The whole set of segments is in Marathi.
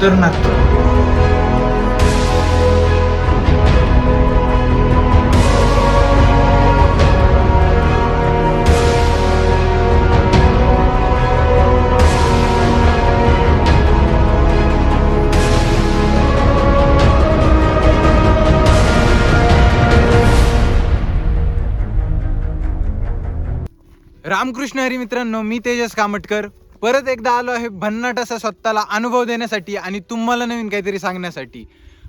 खतरनाक रामकृष्ण हरी मित्रांनो मी तेजस कामटकर. परत एकदा आलो आहे भन्नाट असा स्वतःला अनुभव देण्यासाठी आणि तुम्हाला नवीन काहीतरी सांगण्यासाठी.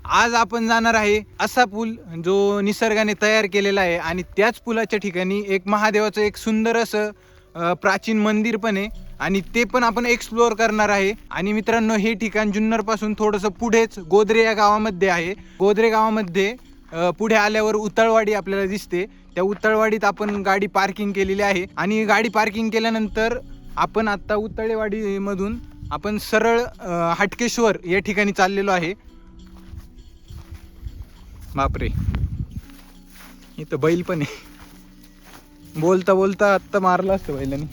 आज आपण जाणार आहे असा पूल जो निसर्गाने तयार केलेला आहे आणि त्याच पुलाच्या ठिकाणी एक महादेवाचं एक सुंदर असं प्राचीन मंदिर पण आहे आणि ते पण आपण एक्सप्लोअर करणार आहे. आणि मित्रांनो हे ठिकाण जुन्नरपासून थोडंसं पुढेच गोदरे या गावामध्ये आहे. गोदरे गावामध्ये पुढे आल्यावर उतळवाडी आपल्याला दिसते. त्या उतळवाडीत आपण गाडी पार्किंग केलेली आहे आणि गाडी पार्किंग केल्यानंतर आपण आत्ता उतळेवाडीमधून आपण सरळ हाटकेश्वर हटकेश्वर या ठिकाणी चाललेलो आहे. बापरे. इथं बैल पण आहे. बोलता बोलता आत्ता मारलं असतं बैलाने.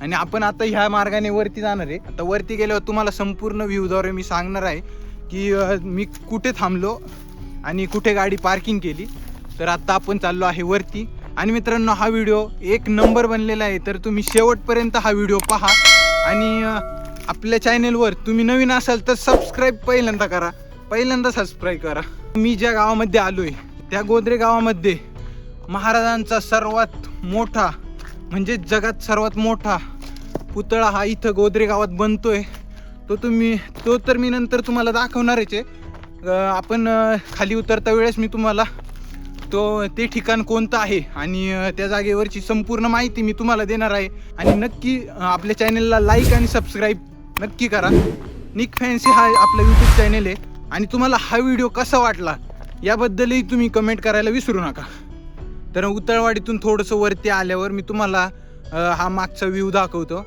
आणि आपण आता ह्या मार्गाने वरती जाणार आहे. आता वरती गेल्यावर तुम्हाला संपूर्ण व्ह्यूद्वारे मी सांगणार आहे की मी कुठे थांबलो आणि कुठे गाडी पार्किंग केली. तर आत्ता आपण चाललो आहे वरती. आणि मित्रांनो हा व्हिडिओ एक नंबर बनलेला आहे तर तुम्ही शेवटपर्यंत हा व्हिडिओ पहा. आणि आपल्या चॅनेलवर तुम्ही नवीन असाल तर सबस्क्राईब पहिल्यांदा करा. पहिल्यांदा सबस्क्राईब करा. मी ज्या गावामध्ये आलो आहे त्या गोदरे गावामध्ये महाराजांचा सर्वात मोठा म्हणजे जगात सर्वात मोठा पुतळा हा इथं गोदरे गावात बनतोय. तो तुम्ही तो तर मी नंतर तुम्हाला दाखवणारच आहे. आपण खाली उतरता वेळेस मी तुम्हाला तो ते ठिकाण कोणतं आहे? आणि त्या जागेवरची संपूर्ण माहिती मी तुम्हाला देणार आहे. आणि नक्की आपल्या चॅनलला लाईक आणि सबस्क्राईब नक्की करा. निक फॅन्सी हा आपला यूट्यूब चॅनल आहे. आणि तुम्हाला हा व्हिडिओ कसा वाटला याबद्दलही तुम्ही कमेंट करायला विसरू नका. तर उतळवाडीतून थोडंसं वरती आल्यावर मी तुम्हाला हा मागचा व्ह्यू दाखवतो.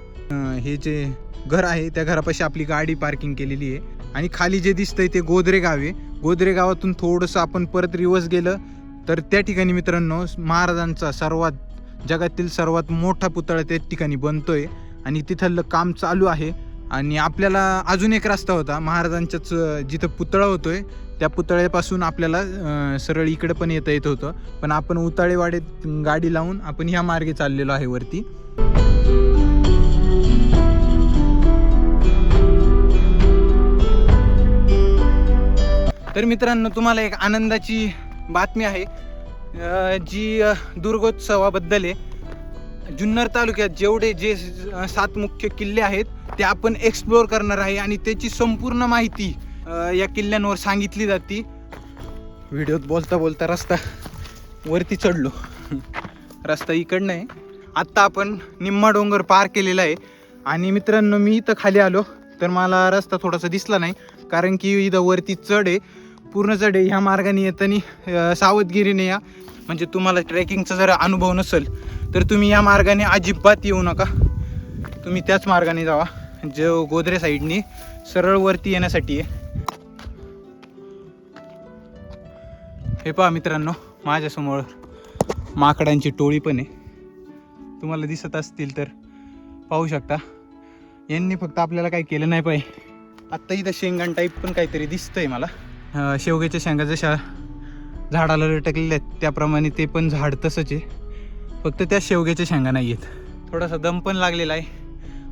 हे जे घर आहे त्या घरापाशी आपली गाडी पार्किंग केलेली आहे. आणि खाली जे दिसतंय ते गोदरे गाव आहे. गोदरे गावातून थोडंसं आपण परत रिवर्स गेलं तर त्या ठिकाणी मित्रांनो महाराजांचा सर्वात जगातील सर्वात मोठा पुतळा त्या ठिकाणी बनतोय आणि तिथलं काम चालू आहे. आणि आपल्याला अजून एक रस्ता होता महाराजांच्याच जिथं पुतळा होतोय त्या पुतळ्यापासून आपल्याला सरळ इकडे पण येता येत होतं. पण आपण उताळेवाडीत गाडी लावून आपण ह्या मार्गे चाललेलो आहे वरती. तर मित्रांनो तुम्हाला एक आनंदाची बातमी आहे जी दुर्गोत्सवाबद्दल आहे. जुन्नर तालुक्यात जेवढे जे सात मुख्य किल्ले आहेत ते आपण एक्सप्लोअर करणार आहे आणि त्याची संपूर्ण माहिती या किल्ल्यांवर सांगितली जाते. व्हिडिओत बोलता बोलता रस्ता वरती चढलो. रस्ता इकडनं आहे. आत्ता आपण निम्मा डोंगर पार केलेला आहे. आणि मित्रांनो मी इथं खाली आलो तर मला रस्ता थोडासा दिसला नाही कारण की इथं वरती चढ आहे. पूर्ण चढ ह्या मार्गाने येताना सावधगिरीने या. म्हणजे तुम्हाला ट्रेकिंगचा जर अनुभव नसेल तर तुम्ही या मार्गाने अजिबात येऊ नका. तुम्ही त्याच मार्गाने जावा. जो गोदरे साईडनी सरळ वरती येण्यासाठी आहे. हे पहा मित्रांनो माझ्यासमोर माकडांची टोळी पण आहे. तुम्हाला दिसत असतील तर पाहू शकता. यांनी फक्त आपल्याला काही केलं नाही पाहिजे. आत्ता इथं शेंगण टाईप पण काहीतरी दिसतंय मला. शेवग्याच्या शेंगा जशा झाडाला लटकलेल्या आहेत त्याप्रमाणे ते पण झाड तसंच आहे. फक्त त्या शेवग्याच्या शेंगा नाही आहेत. थोडासा दम पण लागलेला आहे.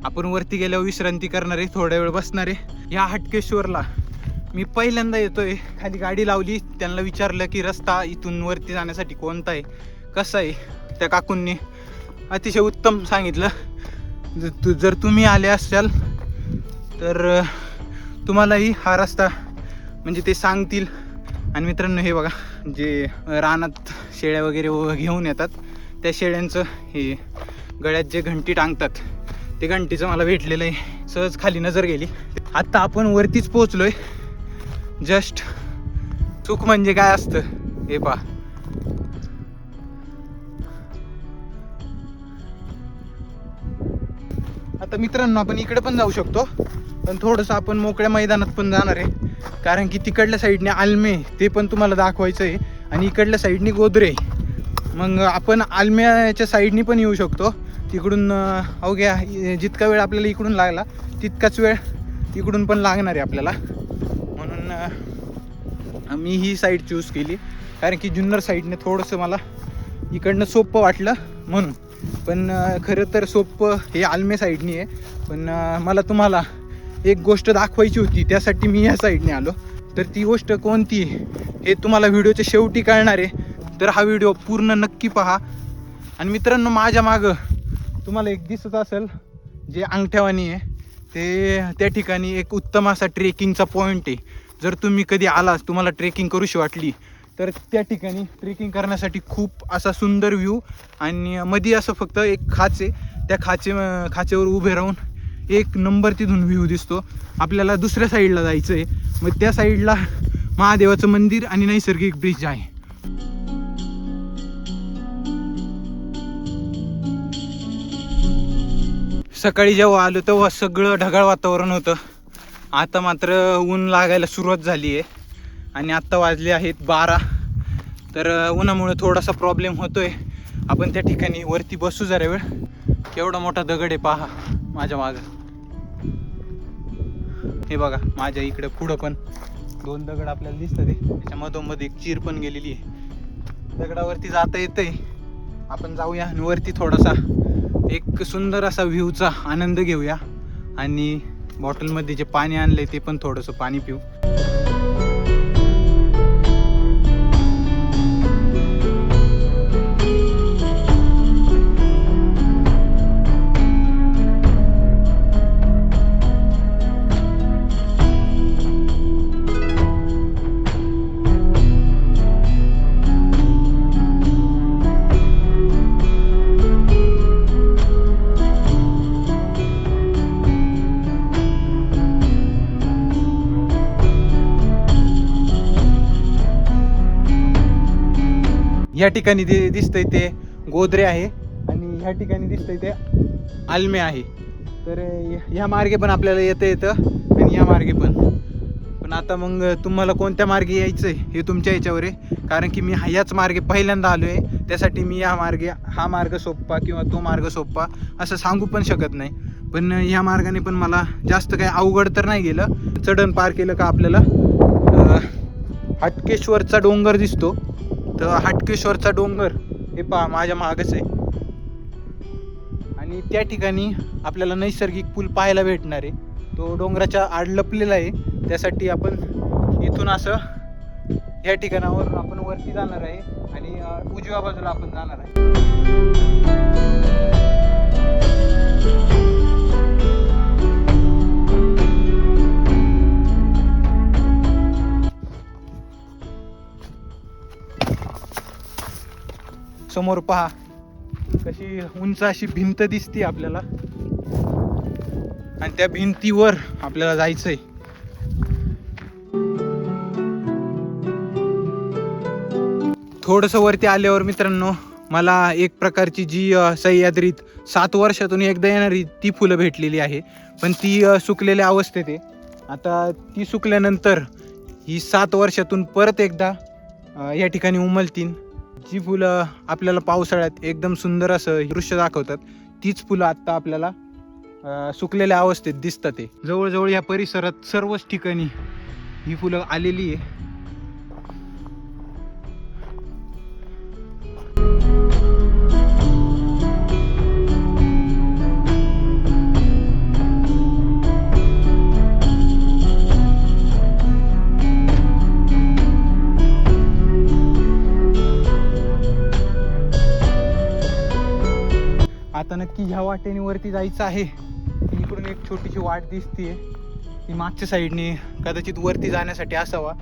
आपण वरती गेल्यावर विश्रांती करणार आहे थोड्या वेळ बसणार आहे. या हटकेश्वरला मी पहिल्यांदा येतोय. खाली गाडी लावली त्यांना विचारलं की रस्ता इथून वरती जाण्यासाठी कोणता आहे कसा आहे? त्या काकूंनी अतिशय उत्तम सांगितलं. जर तु जर तुम्ही आले असाल तर तुम्हालाही हा रस्ता म्हणजे ते सांगतील. आणि मित्रांनो हे बघा जे रानात शेळ्या वगैरे घेऊन येतात त्या शेळ्यांचं हे गळ्यात जे घंटी टांगतात ते घंटीचं मला भेटलेलं आहे. सहज खाली नजर गेली. आत्ता आपण वरतीच पोहोचलोय. जस्ट चूक म्हणजे काय असतं? हे पहा. आता मित्रांनो आपण इकडे पण जाऊ शकतो. पण थोडंसं आपण मोकळ्या मैदानात पण जाणार आहे. कारण की तिकडल्या साईडने आलमे ते पण तुम्हाला दाखवायचं आहे आणि इकडल्या साईडने गोदरे मग आपण आलम्याच्या साईडनी पण येऊ शकतो. तिकडून अवघ्या जितका वेळ आपल्याला इकडून लागला तितकाच वेळ तिकडून पण लागणार आहे आपल्याला. म्हणून मी ही साईड चूज केली. कारण की जुन्नर साईडने थोडंसं मला इकडनं सोपं वाटलं म्हणून. पण खरं तर सोपं हे आलमे साईडनी आहे. पण मला तुम्हाला एक गोष्ट दाखवायची होती त्यासाठी मी या साईडने आलो. तर ती गोष्ट कोणती? आहे हे तुम्हाला व्हिडिओच्या शेवटी कळणार आहे. तर हा व्हिडिओ पूर्ण नक्की पहा. आणि मित्रांनो माझ्या मागं तुम्हाला एक दिसत असेल जे अंगठ्यावानी आहे. ते त्या ठिकाणी एक उत्तम असा ट्रेकिंगचा पॉईंट आहे. जर तुम्ही कधी आलास तुम्हाला ट्रेकिंग करूशी वाटली तर त्या ठिकाणी ट्रेकिंग करण्यासाठी खूप असा सुंदर व्ह्यू आणि मध्ये असं फक्त एक खाच आहे त्या खाचे खाचेवर उभे राहून एक नंबर तिथून व्ह्यू दिसतो. आपल्याला दुसऱ्या साईडला जायचं आहे मग त्या साईडला महादेवाचं मंदिर आणि नैसर्गिक ब्रिज आहे. सकाळी जेव्हा आलो तेव्हा सगळं ढगाळ वातावरण होतं. आता मात्र ऊन लागायला सुरुवात झाली आहे आणि आत्ता वाजले आहेत बारा. तर उन्हामुळे थोडासा प्रॉब्लेम होतोय. आपण त्या ठिकाणी वरती बसू जरा वेळ. केवढा मोठा दगड आहे पहा माझ्या मागं. हे बघा माझ्या इकडे पुढं पण दोन दगड आपल्याला दिसतात आहे त्याच्या मधोमध एक चीर पण गेलेली आहे. दगडावरती जाता येतंय. आपण जाऊया आणि वरती थोडासा एक सुंदर असा व्ह्यूचा आनंद घेऊया. आणि बॉटलमध्ये जे पाणी आणलंय ते पण थोडंसं पाणी पिऊ. या ठिकाणी दि दिसतंय ते गोदरे आहे आणि ह्या ठिकाणी दिसतंय ते आलमे आहे. तर ह्या- मार्गे पण आपल्याला येतं येतं आणि या मार्गे पण. पण आता मग तुम्हाला कोणत्या मार्गे यायचं आहे हे तुमच्या याच्यावर आहे? कारण की मी ह्याच मार्गे पहिल्यांदा आलो आहे त्यासाठी मी या मार्गे हा मार्ग सोप्पा किंवा तो मार्ग सोप्पा असं सांगू पण शकत नाही. पण ह्या मार्गाने पण मला जास्त काही अवघड तर नाही गेलं. चढण पार केलं का आपल्याला? हटकेश्वरचा डोंगर दिसतो. तर हटकेश्वरचा डोंगर हे पहा माझ्या मागच आहे. आणि त्या ठिकाणी आपल्याला नैसर्गिक पूल पाहायला भेटणार आहे. तो डोंगराच्या आड लपलेला आहे. त्यासाठी आपण इथून असं या ठिकाणावर आपण वरती जाणार आहे आणि उजव्या बाजूला आपण जाणार आहे. समोर पहा. कशी उंच अशी भिंत दिसते आपल्याला. आणि त्या भिंतीवर आपल्याला जायचंय. थोडंसं वरती आल्यावर मित्रांनो मला एक प्रकारची जी सह्याद्रीत सात वर्षातून एकदा येणारी ती फुलं भेटलेली आहे. पण ती सुकलेल्या अवस्थेत आहे. आता ती सुकल्यानंतर ही सात वर्षातून परत एकदा या ठिकाणी उमलतीन. जी फुलं आपल्याला पावसाळ्यात एकदम सुंदर असं दृश्य दाखवतात तीच फुलं आत्ता आपल्याला सुकलेल्या अवस्थेत दिसतात ते जवळजवळ या परिसरात सर्वच ठिकाणी ही फुलं आलेली आहे. वाटेने वरती जायचं आहे. इकडून एक छोटीशी वाट दिसतीये. ती मागच्या साईडने कदाचित वरती जाण्यासाठी असावा.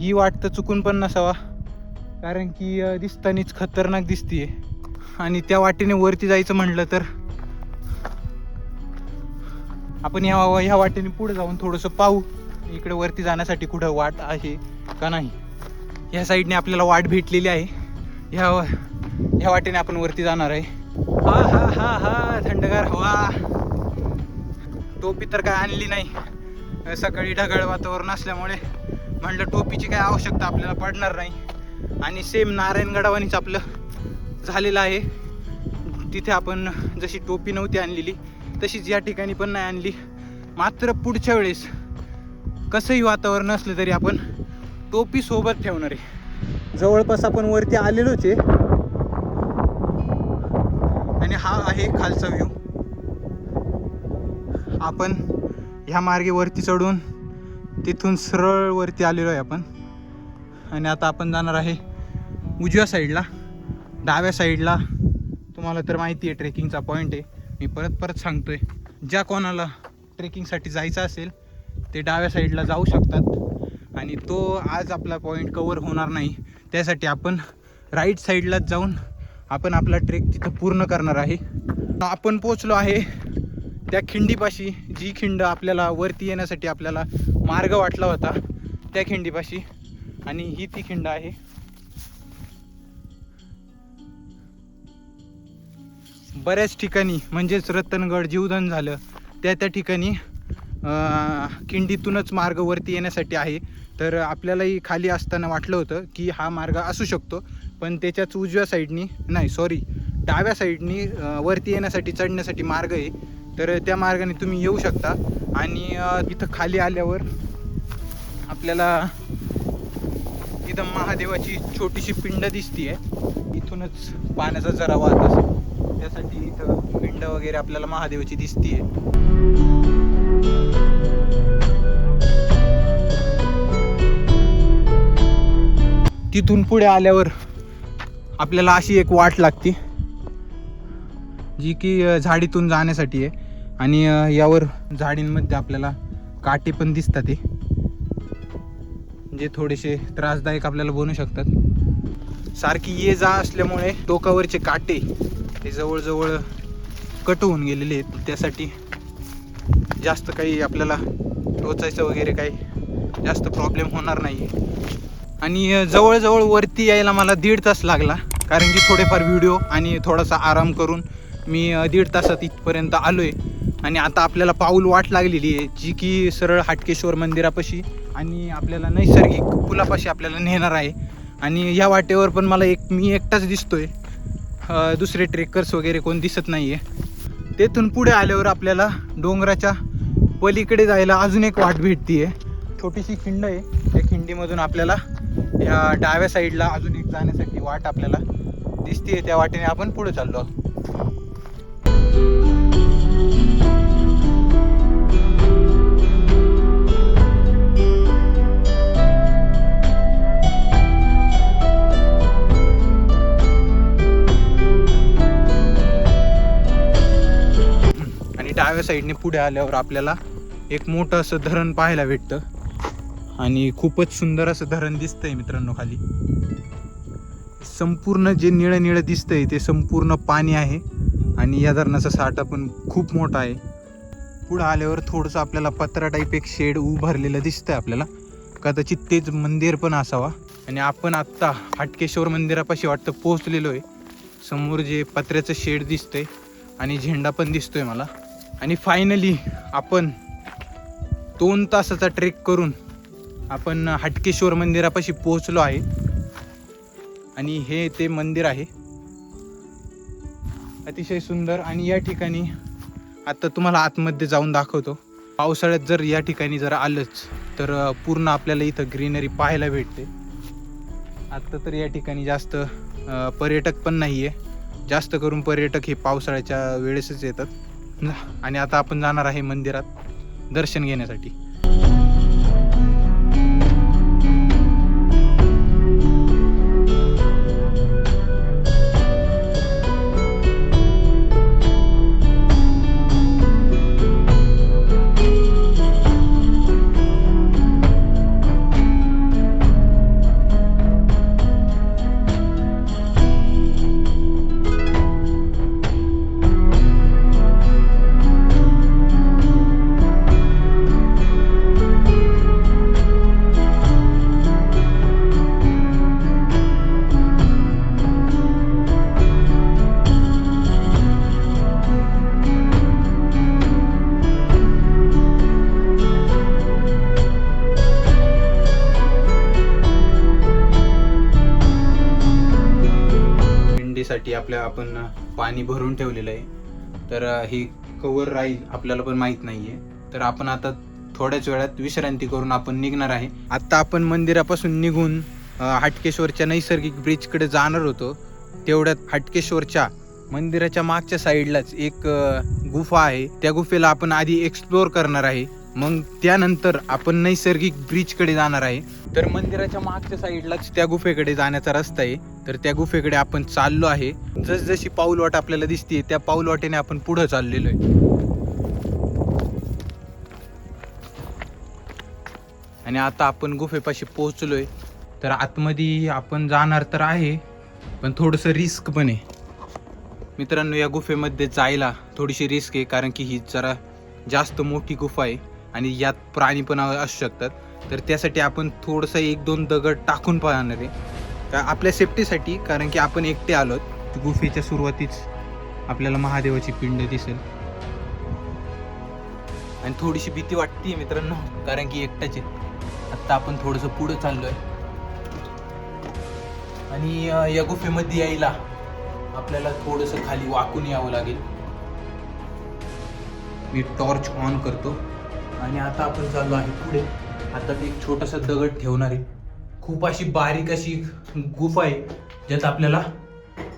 ही वाट तर चुकून पण नसावा. कारण की दिसतानीच खतरनाक दिसतीये. आणि त्या वाटेने वरती जायचं म्हटलं तर? आपण ह्या ह्या वाटेने पुढे जाऊन थोडंसं पाहू. इकडे वरती जाण्यासाठी कुठं वाट आहे का नाही. ह्या साईडने आपल्याला वाट भेटलेली आहे. ह्या ह्या वाटेने आपण वरती जाणार आहे. हा हा हा हा थंडगार हवा. टोपी तर काय आणली नाही. सकाळी ढगाळ वातावरण असल्यामुळे म्हणलं टोपीची काय आवश्यकता आपल्याला पडणार नाही. आणि सेम नारायणगडावानीच आपलं झालेलं आहे. तिथे आपण जशी टोपी नव्हती आणलेली तशीच या ठिकाणी पण नाही आणली. मात्र पुढच्या वेळेस कसंही वातावरण असलं तरी आपण टोपी सोबत ठेवणार आहे. जवळपास आपण वरती आलेलोच आहे. आणि हा आहे खालचा व्ह्यू आपण ह्या मार्गे वरती चढून तिथून सरळ वरती आलेलो आहे आपण. आणि आता आपण जाणार आहे उजव्या साईडला डाव्या साईडला तुम्हाला तर माहिती आहे ट्रेकिंगचा पॉईंट आहे. मी परत परत सांगतो आहे ज्या कोणाला ट्रेकिंगसाठी जायचं असेल ते डाव्या साईडला जाऊ शकतात. आणि तो आज आपला पॉईंट कवर होणार नाही. त्यासाठी आपण राईट साईडलाच जाऊन आपण आपला ट्रेक तिथं पूर्ण करणार आहे. आपण पोचलो आहे त्या खिंडीपाशी जी खिंड आपल्याला वरती येण्यासाठी आपल्याला मार्ग वाटला होता त्या खिंडीपाशी. आणि ही ती खिंड आहे. बऱ्याच ठिकाणी म्हणजेच रतनगड जीवधन झालं. त्या त्या ठिकाणी अं, खिंडीतूनच मार्ग वरती येण्यासाठी आहे. तर आपल्यालाही खाली असताना वाटलं होतं की हा मार्ग असू शकतो. पण त्याच्याच उजव्या साईडनी नाही सॉरी डाव्या साईडनी वरती येण्यासाठी चढण्यासाठी मार्ग आहे. तर त्या मार्गाने तुम्ही येऊ शकता. आणि इथं खाली आल्यावर आपल्याला इथं महादेवाची छोटीशी पिंड दिसतीये. इथूनच पाण्याचा जरा वाहत असेल. त्यासाठी इथं पिंड वगैरे आपल्याला महादेवाची दिसतीये. तिथून पुढे आल्यावर आपल्याला अशी एक वाट लागते जी की झाडीतून जाण्यासाठी आहे. आणि यावर झाडींमध्ये आपल्याला काटे पण दिसतात ते जे थोडेसे त्रासदायक आपल्याला बनू शकतात. सारखी ये जा असल्यामुळे टोकावरचे काटे ते जवळजवळ कट होऊन गेलेले आहेत. त्यासाठी जास्त काही आपल्याला टोचायचं वगैरे काही जास्त प्रॉब्लेम होणार नाही आणि जवळजवळ वरती यायला मला दीड तास लागला कारण की थोडेफार व्हिडिओ आणि थोडासा आराम करून मी दीड तासात इथपर्यंत आलो आहे आणि आता आपल्याला पाऊल वाट लागलेली आहे जी की सरळ हाटकेश्वर मंदिरापाशी आणि आपल्याला नैसर्गिक पुलापाशी आपल्याला नेणार आहे. आणि या वाटेवर पण मला एक मी एकटाच दिसतोय. आहे दुसरे ट्रेकर्स वगैरे कोण दिसत नाही आहे तेथून पुढे आल्यावर आपल्याला डोंगराच्या पलीकडे जायला अजून एक वाट भेटतीये. छोटीशी खिंड आहे त्या खिंडीमधून आपल्याला या डाव्या साईडला अजून एक जाण्यासाठी वाट आपल्याला दिसतीये त्या वाटेने आपण पुढे चाललो आणि डाव्या साईडने पुढे आल्यावर आपल्याला एक मोठं असं धरण पाहायला भेटतं. आणि खूपच सुंदर असं धरण दिसतंय मित्रांनो खाली. संपूर्ण जे निळं निळं दिसतंय ते संपूर्ण पाणी आहे आणि या धरणाचा साठा पण खूप मोठा आहे. पुढं आल्यावर थोडंसं आपल्याला पत्रा टाईप एक शेड उभारलेलं दिसतंय आपल्याला. कदाचित तेच मंदिर पण असावा. आणि आपण आत्ता हाटकेश्वर मंदिरापाशी वाटतं पोहोचलेलो आहे. समोर जे पत्र्याचं शेड दिसतंय आणि झेंडा पण दिसतोय मला. आणि फायनली आपण दोन तासाचा ट्रेक करून आपण हटकेश्वर मंदिरापाशी पोहोचलो आहे. आणि हे ते मंदिर आहे. अतिशय सुंदर आणि या ठिकाणी आता तुम्हाला आतमध्ये जाऊन दाखवतो. पावसाळ्यात जर या ठिकाणी जर आलंच तर पूर्ण आपल्याला इथं ग्रीनरी पाहायला भेटते. आत्ता तर या ठिकाणी जास्त पर्यटक पण नाही आहे जास्त करून पर्यटक हे पावसाळ्याच्या वेळेसच येतात. आणि आता आपण जाणार आहे मंदिरात दर्शन घेण्यासाठी. आपल्या आपण पाणी भरून ठेवलेलं आहे. तर ही कवर राहील आपल्याला पण माहीत नाही आहे तर आपण आता थोड्याच वेळात विश्रांती करून आपण निघणार आहे. आता आपण मंदिरापासून निघून हाटकेश्वरच्या नैसर्गिक ब्रिजकडे जाणार होतो. तेवढ्यात हाटकेश्वरच्या मंदिराच्या मागच्या साईडलाच एक गुफा आहे. त्या गुफेला आपण आधी एक्सप्लोअर करणार आहे. मग त्यानंतर आपण नैसर्गिक ब्रिजकडे जाणार आहे. तर मंदिराच्या मागच्या साईडलाच त्या गुफेकडे जाण्याचा रस्ता आहे. तर त्या गुफेकडे आपण चाललो आहे. जसजशी पाऊलवाट आपल्याला दिसते त्या पाऊलवाटेने आपण पुढे चाललेलो आहे. आणि आता आपण गुफेपाशी पोहोचलोय. तर आतमध्ये आपण जाणार तर आहे पण थोडंसं रिस्क पण आहे. मित्रांनो या गुफेमध्ये जायला थोडीशी रिस्क आहे कारण की ही जरा जास्त मोठी गुफा आहे आणि यात प्राणी पण असू शकतात. तर त्यासाठी आपण थोडंसं एक दोन दगड टाकून पाहणार आहे. आपल्या सेफ्टीसाठी कारण की आपण एकटे आलोत. गुफेच्या सुरुवातीच आपल्याला महादेवाची पिंड दिसेल. आणि थोडीशी भीती वाटते मित्रांनो कारण की एकटाच आहे आत्ता आपण थोडंसं पुढं चाललोय. आणि अं, या गुफेमध्ये यायला आपल्याला थोडंसं खाली वाकून यावं लागेल. मी टॉर्च ऑन करतो. आणि आता आपण चाललो आहे पुढे. आता ते एक छोटासा दगड ठेवणार आहे. खूप अशी बारीक अशी गुफा आहे ज्यात आपल्याला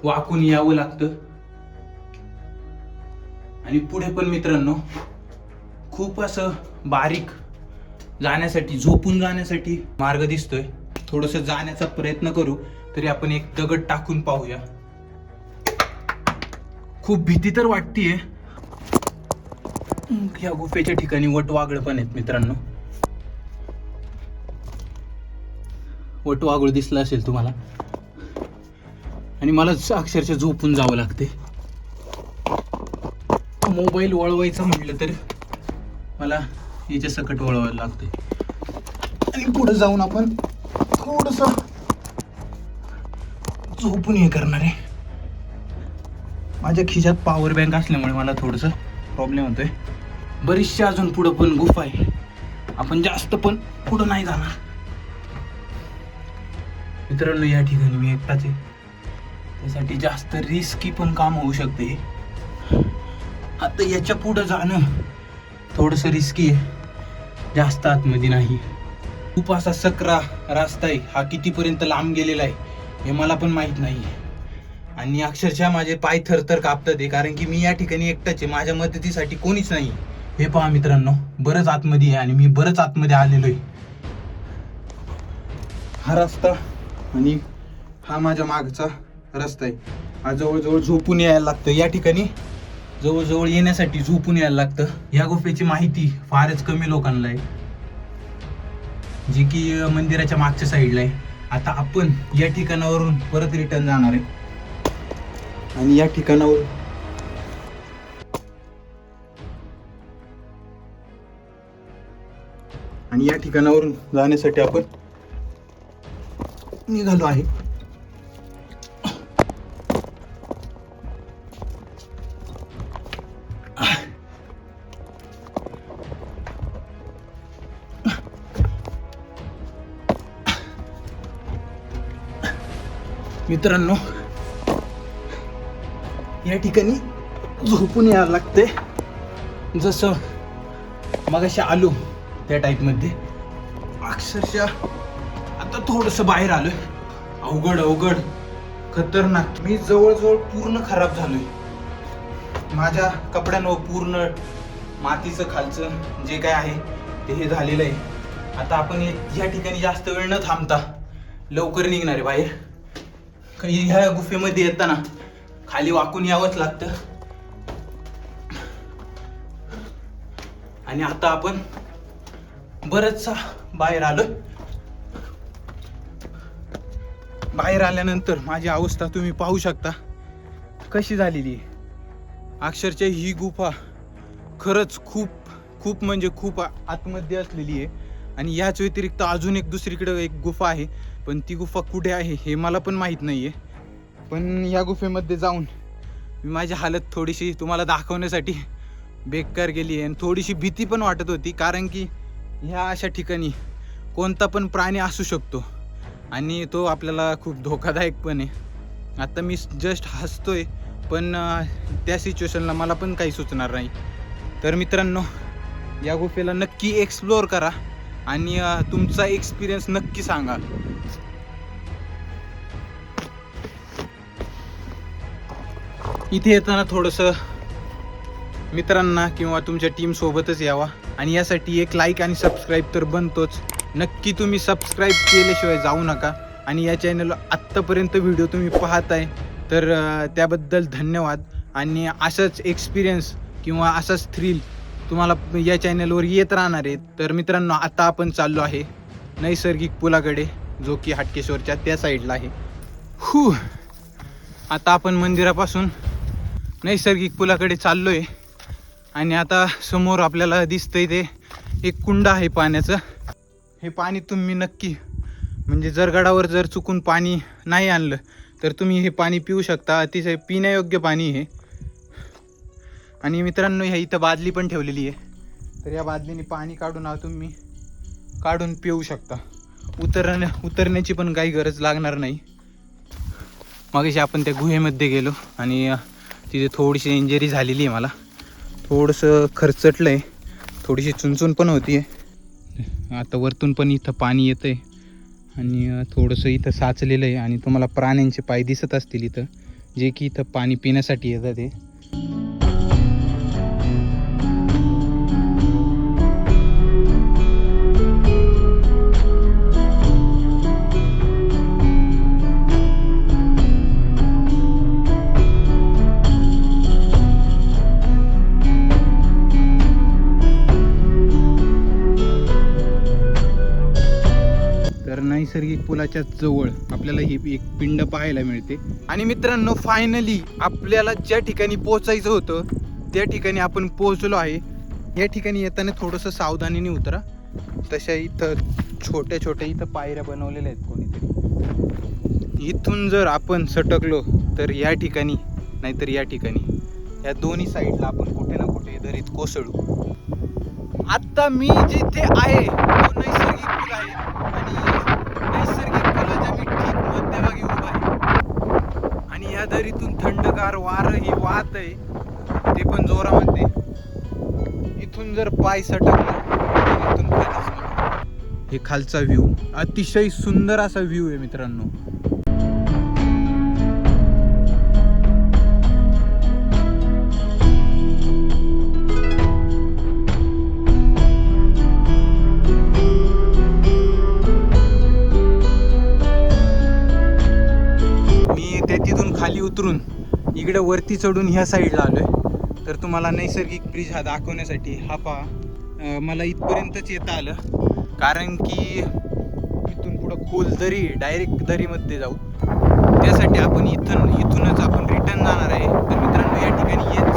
वाकून यावं लागतं. आणि पुढे पण मित्रांनो खूप असं बारीक जाण्यासाठी झोपून जाण्यासाठी मार्ग दिसतोय. थोडस जाण्याचा प्रयत्न करू तरी आपण एक दगड टाकून पाहूया. खूप भीती तर वाटतीये. या गुफेच्या ठिकाणी वटवागळ पण आहेत मित्रांनो. वटवागळ दिसलं असेल तुम्हाला. आणि मला अक्षरशः झोपून जावं लागते. मोबाईल वळवायचं म्हटलं तर मला याच्या सकट वळवायला लागते. आणि पुढे जाऊन आपण थोडस झोपून हे करणार आहे. माझ्या खिशात पॉवर बँक असल्यामुळे मला थोडस प्रॉब्लेम होतोय. बरीचशी अजून पुढं पण गुफा आहे. आपण जास्त पण पुढं नाही जाणार. मित्रांनो या ठिकाणी मी एकटाच आहे. त्यासाठी जास्त रिस्की पण काम होऊ शकते आता याच्या पुढं जाणं थोडंसं रिस्की आहे. जास्त आतमध्ये नाही. खूप असा सकरा रास्ता आहे. हा कितीपर्यंत लांब गेलेला आहे हे मला पण माहीत नाही. आणि अक्षरशः माझे पाय थरथर कापतात आहे कारण की मी या ठिकाणी एकटाच आहे. माझ्या मदतीसाठी कोणीच नाही. हे पहा मित्रांनो बरंच आतमध्ये आहे आणि मी बरंच आतमध्ये आलेलो आहे. हा रस्ता आणि हा माझ्या मागचा रस्ता आहे. हा जवळजवळ झोपून यायला लागतं. या ठिकाणी जवळजवळ येण्यासाठी झोपून यायला लागतं. या गुफेची माहिती फारच कमी लोकांना आहे. जी की मंदिराच्या मागच्या साईडला आहे. आता आपण या ठिकाणावरून परत रिटर्न जाणार आहे. आणि या ठिकाणावर आणि या ठिकाणावरून जाण्यासाठी आपण निघालो आहे. मित्रांनो या ठिकाणी झोपून यायला लागते. जसं मगाशी आलो त्या टाईपमध्ये अक्षरशः आता थोडंसं बाहेर आलोय. अवघड अवघड. खतरनाक. मी जवळजवळ पूर्ण खराब झालोय. माझ्या कपड्यांवर पूर्ण मातीचं खालचं जे काय आहे ते हे झालेलं आहे. आता आपण या ठिकाणी जास्त वेळ न थांबता लवकर निघणार आहे बाहेर. काही ह्या गुफेमध्ये येताना खाली वाकून यावंच लागतं. आणि आता आपण बरचसा बाहेर आलो बाहेर आल्यानंतर माझी अवस्था तुम्ही पाहू शकता. कशी झालेली आहे? अक्षरशः ही गुफा खरंच खूप खूप म्हणजे खूप आतमध्ये असलेली आहे. आणि याच व्यतिरिक्त अजून एक दुसरीकडं एक गुफा आहे. पण ती गुफा कुठे आहे हे मला पण माहीत नाही आहे पण या गुफेमध्ये जाऊन मी माझी हालत थोडीशी तुम्हाला दाखवण्यासाठी बेकार गेली आहे. आणि थोडीशी भीती पण वाटत होती. कारण की ह्या अशा ठिकाणी कोणता पण प्राणी असू शकतो. आणि तो आपल्याला खूप धोकादायक पण आहे. आता मी जस्ट हसतोय पण त्या सिच्युएशनला मला पण काही सुचणार नाही. तर मित्रांनो या गुफेला नक्की एक्सप्लोअर करा आणि तुमचा एक्सपिरियन्स नक्की सांगा. इथे येताना थोडंसं मित्रांना किंवा तुमच्या टीम सोबतच यावा. आणि यासाठी एक लाईक आणि सबस्क्राईब तर बनतोच. नक्की तुम्ही सबस्क्राईब केल्याशिवाय जाऊ नका. आणि या चॅनलला आत्तापर्यंत व्हिडिओ तुम्ही पाहताय तर त्याबद्दल धन्यवाद. आणि असंच एक्सपिरियन्स किंवा असंच थ्रिल तुम्हाला या चॅनलवर येत राहणार आहे. तर मित्रांनो आता आपण चाललो आहे नैसर्गिक पुलाकडे जो की हाटकेश्वरच्या त्या साईडला आहे. हू! आता आपण मंदिरापासून नैसर्गिक पुलाकडे चाललो आहे आणि आता समोर आपल्याला दिसतंय ते एक कुंड आहे पाण्याचं. हे पाणी तुम्ही नक्की म्हणजे जर गडावर जर चुकून पाणी नाही आणलं तर तुम्ही हे पाणी पिऊ शकता. अतिशय पिण्यायोग्य पाणी हे आणि मित्रांनो ह्या इथं बादली पण ठेवलेली आहे. तर या बादलीने पाणी काढून आ तुम्ही. काढून पिऊ शकता. उतरण्या उतरण्याची पण काही गरज लागणार नाही. मागेशी आपण त्या गुहेमध्ये गेलो आणि तिथे थोडीशी इंजरी झालेली आहे मला. थोडंसं खरचटलं आहे थोडीशी चुनचुन पण होती आहे आता वरतून पण इथं पाणी येतं आहे आणि थोडंसं इथं साचलेलं आहे आणि तुम्हाला प्राण्यांचे पाय दिसत असतील इथं. जे की इथं पाणी पिण्यासाठी येतात ते नैसर्गिक पुलाच्या जवळ आपल्याला ही एक पिंड पाहायला मिळते. आणि मित्रांनो फायनली आपल्याला ज्या ठिकाणी पोहोचायचं होतं त्या ठिकाणी आपण पोहोचलो आहे. या ठिकाणी येताना थोडंसं सावधानीने उतरा. तशा इथं छोट्या छोट्या इथं पायऱ्या बनवलेल्या आहेत कोणीतरी. इथून जर आपण सटकलो तर या ठिकाणी नाहीतर या ठिकाणी या दोन्ही साईडला आपण कुठे ना कुठे दरीत कोसळू. आता मी जिथे आहे तो नैसर्गिक पूल आहे आणि नैसर्गिक पुलाच्या मी ठीक मध्यभागी उभा आहे आणि या दरीतून थंडगार वारं ही वाहत आहे. ते पण जोरामध्ये. इथून जर पाय सटकला इथून खालीच हे खालचा व्ह्यू अतिशय सुंदर असा व्ह्यू आहे मित्रांनो. मी त्या तिथून खाली उतरून. इकडे वरती चढून ह्या साईडला आलोय. तर तुम्हाला नैसर्गिक ब्रिज हा दाखवण्यासाठी हा पहा. मला इथपर्यंतच येता आलं. कारण की इथून पुढं खोल दरी डायरेक्ट दरीमध्ये जाऊ. त्यासाठी आपण इथून इथूनच आपण रिटर्न जाणार आहे. तर मित्रांनो या ठिकाणी येत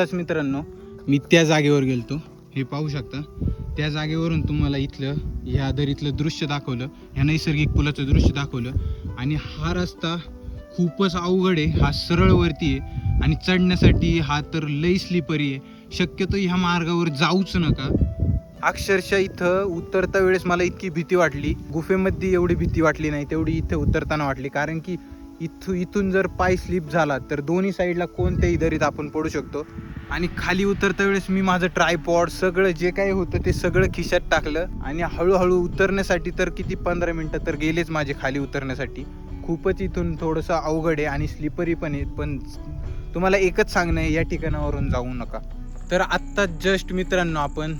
आत्ताच मित्रांनो मी त्या जागेवर गेलतो. हे पाहू शकता. त्या जागेवरून तुम्हाला इथलं ह्या दरीतलं दृश्य दाखवलं ह्या नैसर्गिक पुलाचं दृश्य दाखवलं. आणि हा रस्ता खूपच अवघड आहे हा सरळ वरती आहे. आणि चढण्यासाठी हा तर लई स्लिपरी आहे. शक्यतो ह्या मार्गावर जाऊच नका. अक्षरशः इथं उतरता वेळेस मला इतकी भीती वाटली. गुफेमध्ये एवढी भीती वाटली नाही तेवढी इथे उतरताना वाटली. कारण की इथू इथून जर पाय स्लिप झाला तर दोन्ही साईडला कोणत्याही दरीत आपण पडू शकतो. आणि खाली उतरता वेळेस मी माझं ट्रायपॉड सगळं जे काही होतं ते सगळं खिशात टाकलं. आणि हळूहळू उतरण्यासाठी तर किती पंधरा मिनटं तर गेलेच माझे खाली उतरण्यासाठी. खूपच इथून थोडंसं अवघड आहे आणि स्लिपरी पण आहे पण तुम्हाला एकच सांगणं आहे या ठिकाणावरून जाऊ नका. तर आत्ता जस्ट मित्रांनो आपण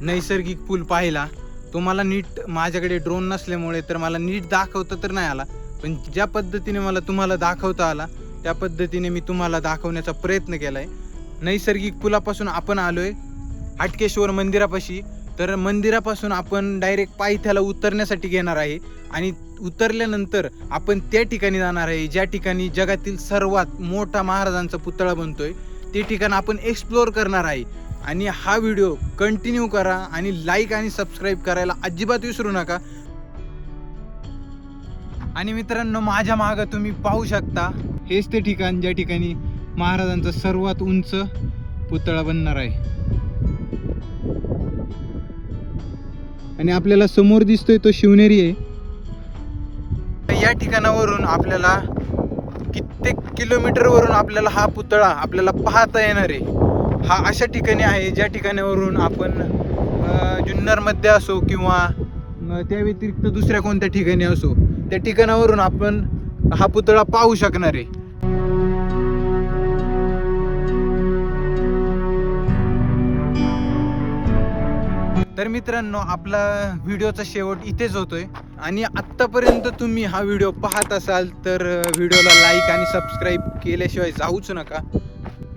नैसर्गिक पूल पाहिला. तो मला नीट माझ्याकडे ड्रोन नसल्यामुळे तर मला नीट दाखवता तर नाही आला पण ज्या पद्धतीने मला तुम्हाला दाखवता आला त्या पद्धतीने मी तुम्हाला दाखवण्याचा प्रयत्न केला आहे नैसर्गिक पुलापासून आपण आलोय हाटकेश्वर मंदिरापाशी. तर मंदिरापासून आपण डायरेक्ट पायथ्याला उतरण्यासाठी घेणार आहे. आणि उतरल्यानंतर आपण त्या ठिकाणी जाणार आहे ज्या ठिकाणी जगातील सर्वात मोठा महाराजांचा पुतळा बनतोय. ते ठिकाण आपण एक्सप्लोअर करणार आहे. आणि हा व्हिडिओ कंटिन्यू करा आणि लाईक आणि सबस्क्राईब करायला अजिबात विसरू नका. आणि मित्रांनो माझ्या मागं तुम्ही पाहू शकता हेच ते ठिकाण ज्या ठिकाणी महाराजांचा सर्वात उंच पुतळा बनणार आहे. आणि आपल्याला समोर दिसतोय तो शिवनेरी आहे. या ठिकाणावरून आपल्याला कित्येक किलोमीटरवरून आपल्याला हा पुतळा आपल्याला पाहता येणार आहे. हा अशा ठिकाणी आहे ज्या ठिकाणावरून आपण जुन्नरमध्ये असो किंवा त्या व्यतिरिक्त दुसऱ्या कोणत्या ठिकाणी असो त्या ठिकाणावरून आपण हा पुतळा पाहू शकणार आहे. तर मित्रांनो आपला व्हिडिओचा शेवट इथेच होतोय. आणि आत्तापर्यंत तुम्ही हा व्हिडिओ पाहत असाल तर व्हिडिओला लाईक आणि सबस्क्राईब केल्याशिवाय जाऊच नका.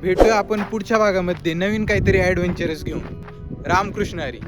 भेटूया आपण पुढच्या भागामध्ये नवीन काहीतरी ॲडव्हेंचरस घेऊन. रामकृष्ण हरी.